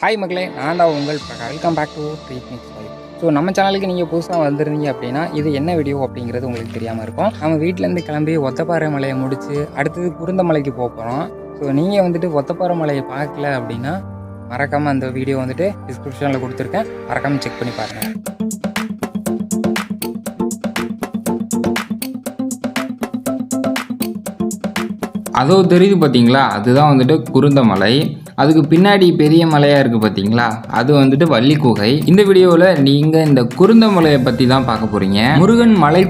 Hi மக்களே நான் தான் உங்கள் Prakash. Welcome back to treat mix so நம்ம சேனலுக்கு நீங்கள் புதுசாக வந்திருந்தீங்க அப்படின்னா இது என்ன வீடியோ அப்படிங்கிறது உங்களுக்கு தெரியாமல் இருக்கும். நம்ம வீட்டிலேருந்து கிளம்பி ஒத்தப்பாறை மலையை முடித்து அடுத்தது குருந்தமலைக்கு போக போகிறோம் ஸோ நீங்கள் வந்துட்டு ஒத்தப்பாறை மலையை பார்க்கல அப்படின்னா மறக்காமல் அந்த வீடியோ வந்துட்டு டிஸ்கிரிப்ஷனில் கொடுத்துருக்கேன். மறக்காமல் செக் பண்ணி பாருங்கள் அதோ தெரியுது பார்த்தீங்களா அதுதான் வந்துட்டு குருந்தமலை அதுக்கு பின்னாடி பெரிய மலையாக இருக்குது பார்த்தீங்களா அது வந்துட்டு வள்ளி குகை. இந்த வீடியோவில் நீங்கள் இந்த குருந்தமலையை பற்றி தான் பார்க்க போகிறீங்க முருகன் மலை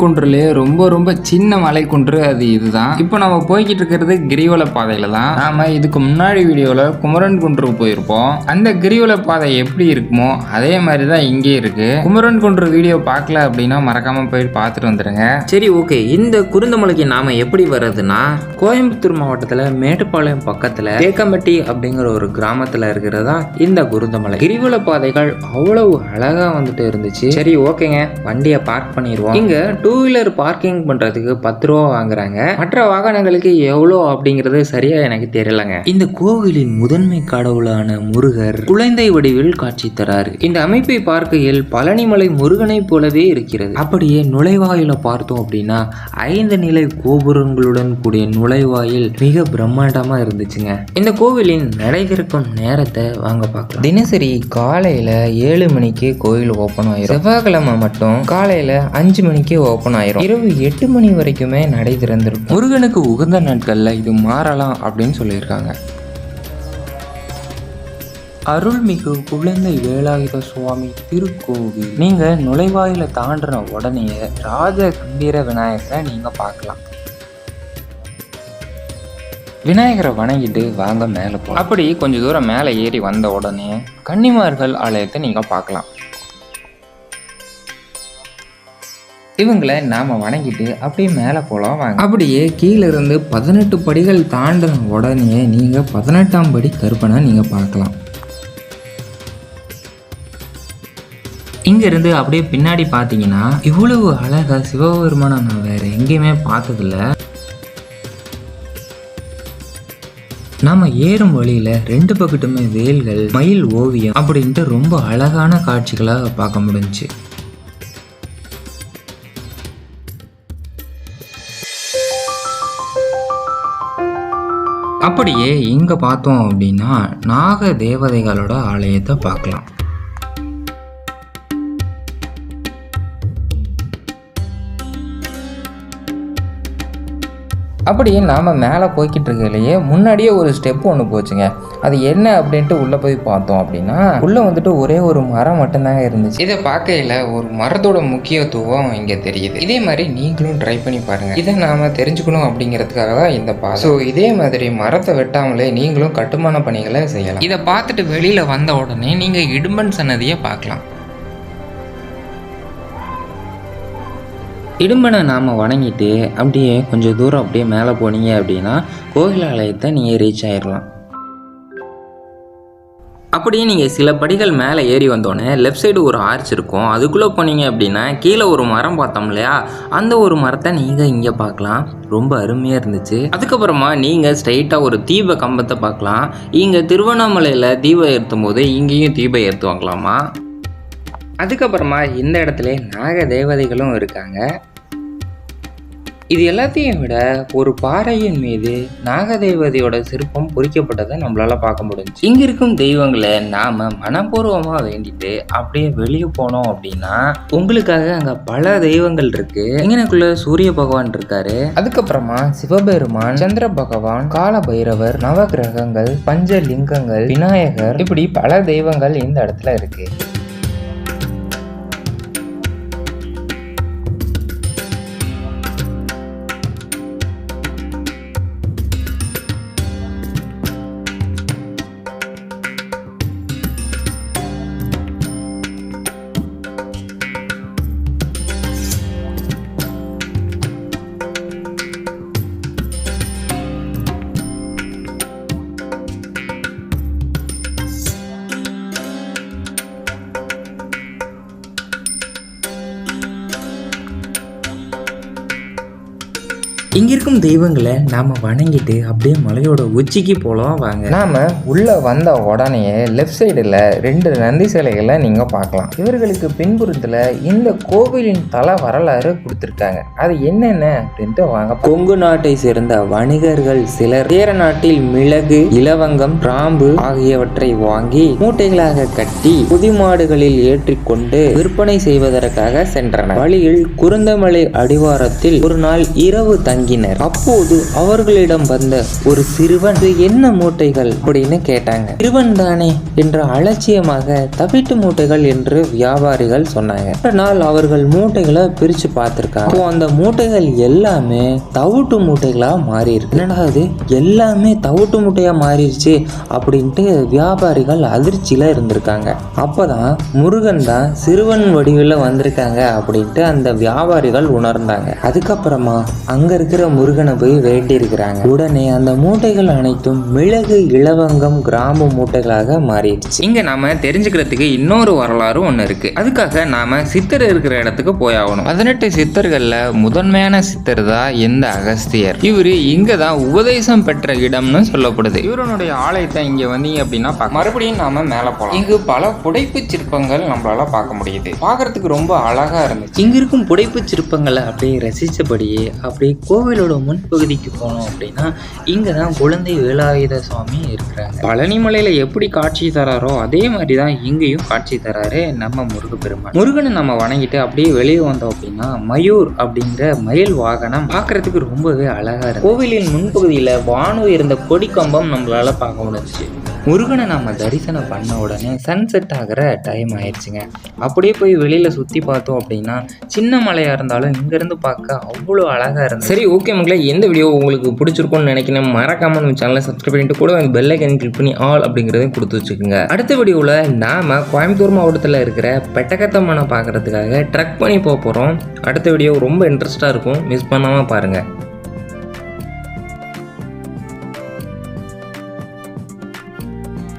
ரொம்ப ரொம்ப சின்ன மலை குன்று அது இதுதான். இப்போ நம்ம போய்கிட்டு இருக்கிறது கிரிவல பாதையில் தான். நாம் இதுக்கு முன்னாடி வீடியோவில் குமரன் குன்று போயிருப்போம். அந்த கிரிவல பாதை எப்படி இருக்குமோ அதே மாதிரி தான் இங்கே இருக்குது குமரன் குன்று வீடியோ பார்க்கல அப்படின்னா மறக்காமல் போய் பார்த்துட்டு வந்துடுங்க சரி ஓகே இந்த குருந்தமலைக்கு நாம் எப்படி வர்றதுன்னா கோயம்புத்தூர் மாவட்டத்தில் மேட்டுப்பாளையம் பக்கத்தில் தேக்கம்பட்டி அப்படிங்கிற ஒரு கிராமத்தில் இருக்கிறதா இந்த குருந்தமலை. கிரிவல பாதைகள் அவ்வளவு அழகாக வந்துட்டு இருந்துச்சு. சரி ஓகேங்க. வண்டியை பார்க் பண்ணிடுவோம் இங்கே டூ வீலர் பார்க்கிங் பண்ணுறதுக்கு பத்து ரூபா வாங்குறாங்க. மற்ற வாகனங்களுக்கு எவ்வளோ அப்படிங்கிறது சரியாக எனக்கு தெரியலங்க. இந்த கோவிலின் முதன்மை கடவுளான முருகர் குழந்தை வடிவில் காட்சி தராரு. இந்த அமைப்பை பார்க்கையில் பழனிமலை முருகனை போலவே இருக்கிறது. அப்படியே நுழைவாயில பார்த்தோம் அப்படின்னா ஐந்து நிலை கோபுரங்களுடன் கூடிய நுழைவாயில் மிக பிரம்மாண்டமா இருந்துச்சுங்க. இந்த கோவிலின் நடை நேரத்தை வாங்க பார்க்கலாம். தினசரி காலையில ஏழு மணிக்கு கோவில் ஓப்பன் ஆயிரும். செவ்வாய்க்கிழமை மட்டும் காலையில அஞ்சு மணிக்கு ஓப்பன் ஆயிரும். இரவு எட்டு மணி வரைக்குமே நடை திறந்திருக்கும். முருகனுக்கு உகந்த நாட்கள்ல இது மாறலாம் அப்படின்னு சொல்லியிருக்காங்க. அருள்மிகு குழந்தை வேலாயுத சுவாமி திருக்கோவில். நீங்க நுழைவாயில தாண்டின உடனே ராஜ கம்பீர விநாயகரை நீங்க பார்க்கலாம். விநாயகரை வணங்கிட்டு வாங்க மேலே போகலாம் அப்படி கொஞ்சம் தூரம் மேலே ஏறி வந்த உடனே கன்னிமார்கள் ஆலயத்தை நீங்க பார்க்கலாம். இவங்களை நாம வணங்கிட்டு அப்படியே மேலே போகலாம் வாங்க. அப்படியே கீழே இருந்து பதினெட்டு படிகள் தாண்டின உடனே நீங்க பதினெட்டாம் படி கருப்பனை நீங்க பார்க்கலாம். இங்க இருந்து அப்படியே பின்னாடி பார்த்தீங்கன்னா இவ்வளவு அழகா சிவபெருமானை நான் வேற எங்கேயுமே பார்த்ததில்ல. நாம ஏறும் வழியில ரெண்டு பக்கத்துமே வேல்கள் மயில் ஓவியம் அப்படின்ட்டு ரொம்ப அழகான காட்சிகளாக பார்க்க முடிஞ்சுச்சு. அப்படியே இங்க பார்த்தோம் அப்படின்னா நாக தேவதைகளோட ஆலயத்தை பார்க்கலாம். அப்படியே நாம் மேலே போய்கிட்டு இருக்கையிலேயே முன்னாடியே ஒரு ஸ்டெப் ஒன்று போச்சுங்க. அது என்ன அப்படின்ட்டு உள்ளே போய் பார்த்தோம் அப்படின்னா உள்ளே வந்துட்டு ஒரே ஒரு மரம் மட்டும்தாங்க இருந்துச்சு. இதை பார்க்கையில் ஒரு மரத்தோட முக்கியத்துவம் இங்கே தெரியுது. இதே மாதிரி நீங்களும் ட்ரை பண்ணி பாருங்கள் இதை நாம் தெரிஞ்சுக்கணும் அப்படிங்கிறதுக்காக தான் இந்த பா ஸோ இதே மாதிரி மரத்தை வெட்டாமலே நீங்களும் கட்டுமான பணிகளை செய்யலாம். இதை பார்த்துட்டு வெளியில் வந்த உடனே நீங்கள் இடும்பன் சன்னதியை பார்க்கலாம். இடும்பனை நாம் வணங்கிட்டு அப்படியே கொஞ்சம் தூரம் அப்படியே மேலே போனீங்க அப்படின்னா கோகிலாலயத்தை ஆலயத்தை நீங்கள் ரீச் ஆயிடலாம் அப்படியே நீங்கள் சில படிகள் மேலே ஏறி வந்தோடனே லெஃப்ட் சைடு ஒரு ஆர்ச் இருக்கும். அதுக்குள்ளே போனீங்க அப்படின்னா கீழே ஒரு மரம் பார்த்தோம் இல்லையா? அந்த ஒரு மரத்தை நீங்கள் இங்கே பார்க்கலாம். ரொம்ப அருமையாக இருந்துச்சு. அதுக்கப்புறமா நீங்கள் ஸ்ட்ரைட்டாக ஒரு தீப கம்பத்தை பார்க்கலாம். இங்கே திருவண்ணாமலையில் தீபம் ஏற்றும் போது இங்கேயும் தீபம் ஏற்றுவாங்களாமா அதுக்கப்புறமா இந்த இடத்துல நாக தேவதைகளும் இருக்காங்க. இது எல்லாத்தையும் விட ஒரு பாறையின் மீது நாகதேவதையோட சிற்பம் பொறிக்கப்பட்டதை நம்மளால பார்க்க முடிஞ்சு இங்க இருக்கும் தெய்வங்களை நாம மனப்பூர்வமா வேண்டிட்டு அப்படியே வெளியே போனோம் அப்படின்னா உங்களுக்காக அங்க பல தெய்வங்கள் இருக்கு. இங்கனக்குள்ள சூரிய பகவான் இருக்காரு. அதுக்கப்புறமா சிவபெருமான் சந்திர பகவான் கால பைரவர் நவகிரகங்கள் பஞ்சலிங்கங்கள் விநாயகர் இப்படி பல தெய்வங்கள் இந்த இடத்துல இருக்கு. இங்க இருக்கும் தெய்வங்களை நாம வணங்கிட்டு அப்படியே மலையோட உச்சிக்கு போலாம் வாங்க. நாம உள்ள வந்த உடனே லெஃப்ட் சைடுல ரெண்டு நந்தி சிலைகளை நீங்க பார்க்கலாம். இவர்களுக்கு பின்புறத்துல இந்த கோவிலின் தல வரலாறு கொடுத்துருக்காங்க. அது என்னென்ன அப்படின்ட்டு வாங்க. கொங்கு நாட்டை சேர்ந்த வணிகர்கள் சிலர் சேர நாட்டில் மிளகு இலவங்கம் கிராம்பு ஆகியவற்றை வாங்கி மூட்டைகளாக கட்டி புதிமாடுகளில் ஏற்றிக்கொண்டு விற்பனை செய்வதற்காக சென்றனர். வழியில் குருந்தமலை அடிவாரத்தில் ஒரு நாள் இரவு தங்கினர் அப்போது அவர்களிடம் வந்த ஒரு சிறுவன் "இது என்ன மூட்டைகள்? அப்படின்னு கேட்டாங்க. சிறுவன் தானே என்ற அலட்சியமாக தவிட்டு மூட்டைகள் என்று வியாபாரிகள் சொன்னாங்க. ஒரு நாள் அவர்கள் மூட்டைகளை பிரிச்சு பார்த்திருக்காங்க. அந்த மூட்டைகள் எல்லாமே தவிட்டு மூட்டைகளா மாறி இருக்கு என்னடா அது எல்லாமே தவிட்டு மூட்டையா மாறிடுச்சு அப்படின்ட்டு வியாபாரிகள் அதிர்ச்சியில இருந்திருக்காங்க. அப்பதான் முருகன் தான் சிறுவன் வடிவில் வந்திருக்காங்க அப்படின்ட்டு அந்த வியாபாரிகள் உணர்ந்தாங்க. அதுக்கப்புறமா அங்க இருக்கிற முருகனை போய் வேண்டியிருக்கிறாங்க. உடனே அந்த மூட்டைகள் அனைத்தும் மிளகு இலவங்கம் கிராம்பு மூட்டைகளாக மாறிடுச்சு. இங்க நாம தெரிஞ்சுக்கிறதுக்கு இன்னொரு வரலாறு ஒன்று இருக்கு. அதுக்காக நாம சித்தர் இருக்கிற இடத்துக்கு போயாகணும். பதினெட்டு சித்தர்கள்ல முதன்மையான சித்தர் தான் இந்த அகஸ்தியர்? இவரு இங்க தான் உபதேசம் பெற்ற இடம்னு சொல்லப்படுது. இவருடைய ஆலயத்தை இங்க வந்தீங்க அப்படின்னா மறுபடியும் நாம மேல போகலாம் இங்கு பல புடைப்பு சிற்பங்கள் நம்மளால பார்க்க முடியுது. பார்க்கறதுக்கு ரொம்ப அழகா இருந்துச்சு. இங்க இருக்கும் புடைப்பு சிற்பங்களை அப்படியே ரசிச்சபடியே அப்படியே கோவில் கோவிலோட முன்பகுதிக்கு போனோம் அப்படின்னா இங்கே தான் குழந்தை வேலாயுத சுவாமி இருக்கிறாங்க பழனிமலையில் எப்படி காட்சி தராரோ அதே மாதிரி தான் இங்கேயும் காட்சி தராரு நம்ம முருகப்பெருமான். முருகனை நம்ம வணங்கிட்டு அப்படியே வெளியே வந்தோம் அப்படின்னா மயூர் அப்படிங்கிற மயில் வாகனம் பார்க்கறதுக்கு ரொம்பவே அழகா இருக்கு. கோவிலின் முன்பகுதியில் வானு இருந்த கொடி கம்பம் நம்மளால பார்க்க முடிஞ்சுச்சு. முருகனை நம்ம தரிசனம் பண்ண உடனே சன்செட் ஆகிற டைம் ஆயிடுச்சுங்க. அப்படியே போய் வெளியில் சுற்றி பார்த்தோம் அப்படின்னா சின்ன மலையாக இருந்தாலும் இங்கேருந்து பார்க்க அவ்வளோ அழகாக இருந்துச்சு. சரி ஓகே மக்களே எந்த வீடியோ உங்களுக்கு பிடிச்சிருக்கும்னு நினைக்கிறேன். மறக்காமல் நம்ம சேனலை சப்ஸ்கிரைப் பண்ணிட்டு கூட அந்த பெல் ஐக்கன் கிளிக் பண்ணி ஆல் அப்படிங்கிறதையும் கொடுத்து வச்சுக்கோங்க. அடுத்த வீடியோவில் நாம் கோயம்புத்தூர் மாவட்டத்தில் இருக்கிற பெட்டகத்தம்மனை பார்க்கறதுக்காக ட்ரக் பண்ணி போக போகிறோம் அடுத்த வீடியோ ரொம்ப இன்ட்ரெஸ்ட்டாக இருக்கும். மிஸ் பண்ணாமல் பாருங்கள்